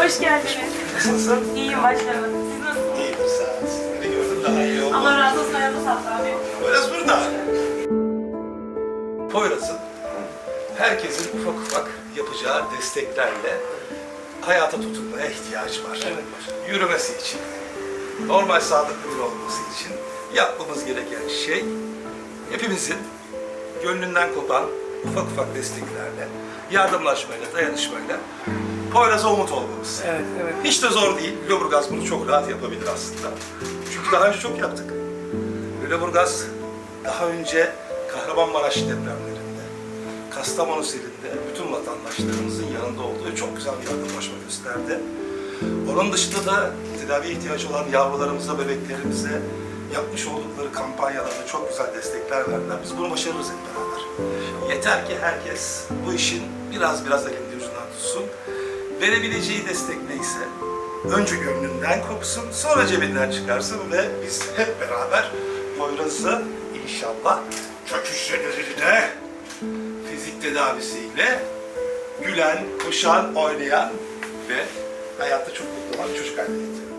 Hoş geldiniz. Nasılsın? İyiyim başkanım. Siz nasılsınız? İyidir sağ ol. Seni gördüm daha iyi oldu. Allah razı olsun ayağınıza sağlık abi. Poyraz burada. Poyraz'ın herkesin ufak ufak yapacağı desteklerle hayata tutunmaya ihtiyacı var. Yürümesi için, normal sağlıklı bir olması için yapmamız gereken şey hepimizin gönlünden kopan ufak ufak desteklerle, yardımlaşmayla, dayanışmayla Poyraz'a umut olmamız. Evet, evet. Hiç de zor değil. Lüleburgaz bunu çok rahat yapabilir aslında. Çünkü daha önce çok yaptık. Lüleburgaz daha önce Kahramanmaraş depremlerinde, Kastamonu selinde bütün vatandaşlarımızın yanında olduğu çok güzel bir yardımlaşma gösterdi. Onun dışında da tedavi ihtiyacı olan yavrularımıza, bebeklerimize yapmış oldukları kampanyalarda çok güzel destekler verdiler. Biz bunu başarırız hep beraber. Yeter ki herkes bu işin biraz biraz elinde ucundan tutsun. Verebileceği destek neyse önce gönlünden kopsun, sonra cebinden çıkarsın ve biz hep beraber Poyraz'ı inşallah kök hücrelerine fizik tedavisiyle gülen, koşan, oynayan ve hayatta çok mutlu olan çocuk haline getirelim.